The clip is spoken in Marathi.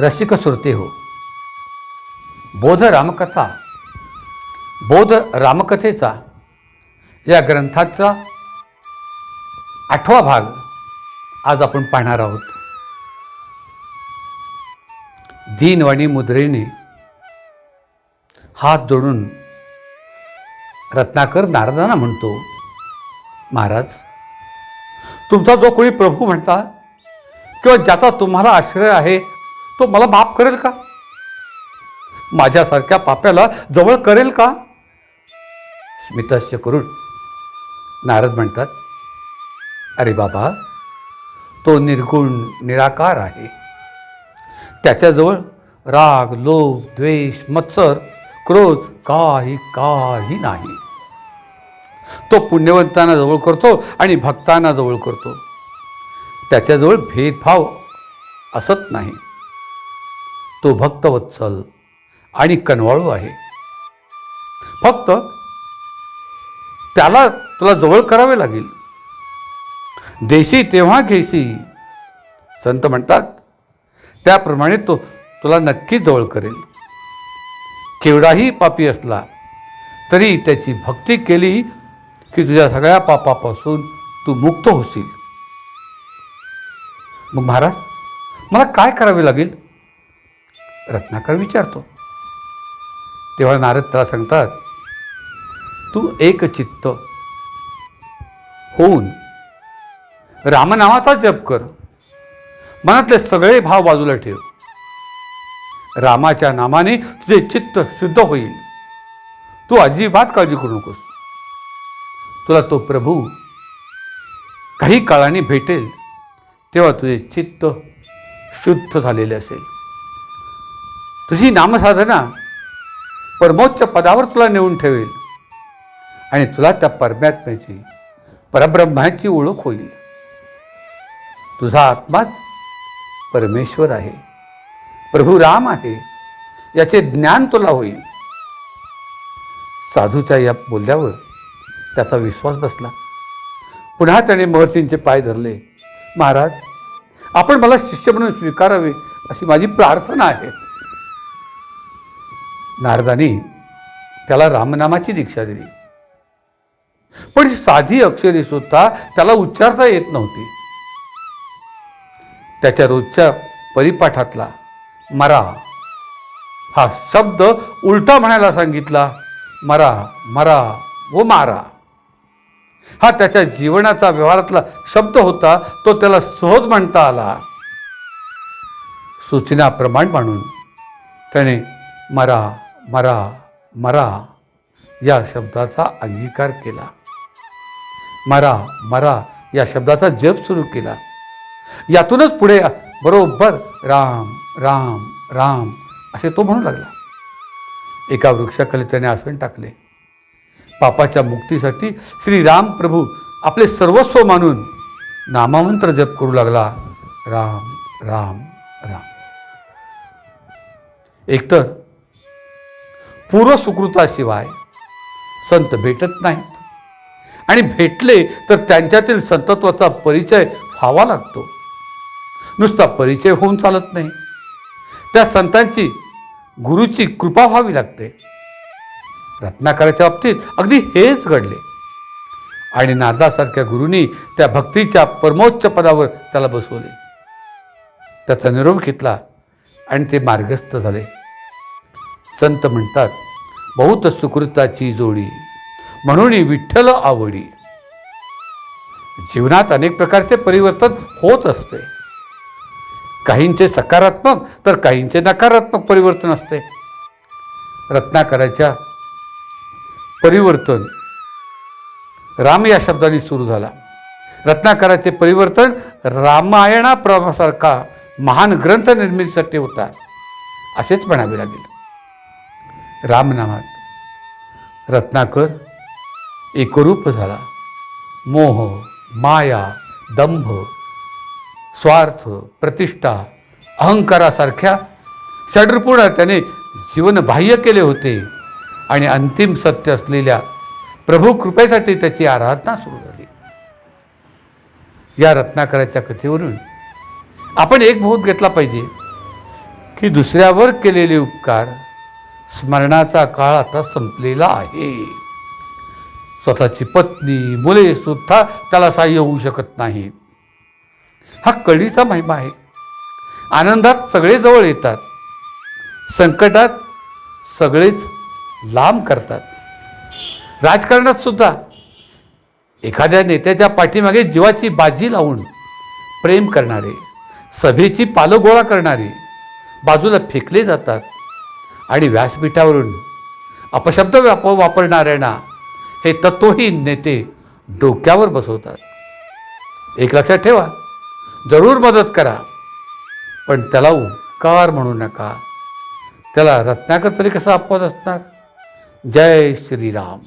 रसिक सुरते हो. बोध रामकथा बोध रामकथेचा या ग्रंथाचा आठवा भाग आज आपण पाहणार आहोत. दीनवाणी मुद्रेने हात जोडून रत्नाकर नारदांना म्हणतो महाराज तुमचा जो कोणी प्रभू म्हणता किंवा ज्याचा तुम्हाला आश्रय आहे तो मला माफ करेल का? माझ्यासारख्या पाप्याला जवळ करेल का? स्मितस्य करून नारद म्हणतात अरे बाबा तो निर्गुण निराकार आहे. त्याच्याजवळ राग लोभ द्वेष मत्सर क्रोध काही काही नाही. तो पुण्यवंतांना जवळ करतो आणि भक्तांना जवळ करतो. त्याच्याजवळ भेदभाव असत नाही. तो भक्तवत्सल आणि कनवाळू आहे. फक्त त्याला तुला जवळ करावे लागेल. देशी तेव्हा घेशी संत म्हणतात त्याप्रमाणे तो तुला नक्कीच जवळ करेल. केवढाही पापी असला तरी त्याची भक्ती केली की तुझ्या सगळ्या पापापासून तू मुक्त होशील. मग महाराज मला काय करावे लागेल? रत्नाकर विचारतो. तेव्हा नारद त्याला सांगतात तू एक चित्त होऊन रामनामाचा जप कर. मनातले सगळे भाव बाजूला ठेव. रामाच्या नामाने तुझे चित्त शुद्ध होईल. तू अजिबात काळजी करू नकोस. तुला तो प्रभू काही काळाने भेटेल तेव्हा तुझे चित्त शुद्ध झालेले असेल. तुझी नामसाधना परमोच्च पदावर तुला नेऊन ठेवेल. आणि तुला त्या परमात्म्याची परब्रह्माची ओळख होईल. तुझा आत्माच परमेश्वर आहे. प्रभू राम आहे. याचे ज्ञान तुला होईल. साधूच्या या बोलल्यावर त्याचा विश्वास बसला. पुन्हा त्याने महर्षींचे पाय धरले. महाराज आपण मला शिष्य म्हणून स्वीकारावे अशी माझी प्रार्थना आहे. नारदाने त्याला रामनामाची दीक्षा दिली. पण ही साधी अक्षरे सुद्धा त्याला उच्चारता येत नव्हती. त्याच्या रोजच्या परिपाठातला मरा हा शब्द उलटा म्हणायला सांगितला मरा मरा व मारा. हा त्याच्या जीवनाचा व्यवहारातला शब्द होता तो त्याला सहज म्हणता आला. सूचना प्रमाण म्हणून त्याने मरा मरा मरा या शब्दाचा अंगीकार केला. मरा मरा या शब्दाचा जप सुरू केला. यातूनच पुढे बरोबर राम राम राम असे तो म्हणू लागला. एका वृक्षाखाली त्याने आसन टाकले. पापाच्या मुक्तीसाठी श्रीराम प्रभू आपले सर्वस्व मानून नामामंत्र जप करू लागला. राम राम राम. एकतर पूर्व सुकृताशिवाय संत भेटत नाहीत. आणि भेटले तर त्यांच्यातील संतत्वाचा परिचय व्हावा लागतो. नुसता परिचय होऊन चालत नाही. त्या संतांची गुरुची कृपा व्हावी लागते. रत्नाकराच्या बाबतीत अगदी हेच घडले. आणि नारदासारख्या गुरुनी त्या भक्तीच्या परमोच्च पदावर त्याला बसवले. त्याचा निरोप घेतला आणि ते मार्गस्थ झाले. संत म्हणतात बहुत सुकृताची जोडी म्हणून विठ्ठल आवडी. जीवनात अनेक प्रकारचे परिवर्तन होत असते. काहींचे सकारात्मक तर काहींचे नकारात्मक परिवर्तन असते. रत्नाकराच्या परिवर्तन राम या शब्दाने सुरू झाला. रत्नाकराचे परिवर्तन रामायणाप्रमासारखा महान ग्रंथ निर्मितीसाठी होता असेच म्हणावे लागेल. रामनामात रत्नाकर एकरूप झाला. मोह माया दंभ स्वार्थ प्रतिष्ठा अहंकारासारख्या षड्रपूर्ण त्याने जीवन बाह्य केले होते आणि अंतिम सत्य असलेल्या प्रभू कृपेसाठी त्याची आराधना सुरू झाली. या रत्नाकराच्या कथेवरून आपण एक बोध घेतला पाहिजे की दुसऱ्यावर केलेले उपकार स्मरणाचा काळ आता संपलेला आहे. स्वतःची पत्नी मुले सुद्धा त्याला सहाय्य होऊ शकत नाहीत हा कळीचा महिमा आहे. आनंदात सगळे जवळ येतात. संकटात सगळेच लांब करतात. राजकारणात सुद्धा एखाद्या नेत्याच्या पाठीमागे जीवाची बाजी लावून प्रेम करणारे सभेची पालं गोळा करणारे बाजूला फेकले जातात. आणि व्यासपीठावरून अपशब्द व्याप वापरणाऱ्यांना हे तत्वहीन नेते डोक्यावर बसवतात. एक लक्षात ठेवा जरूर मदत करा पण त्याला उपकार म्हणू नका. त्याला रत्नाकर तरी कसा अपवाद असणार? जय श्रीराम.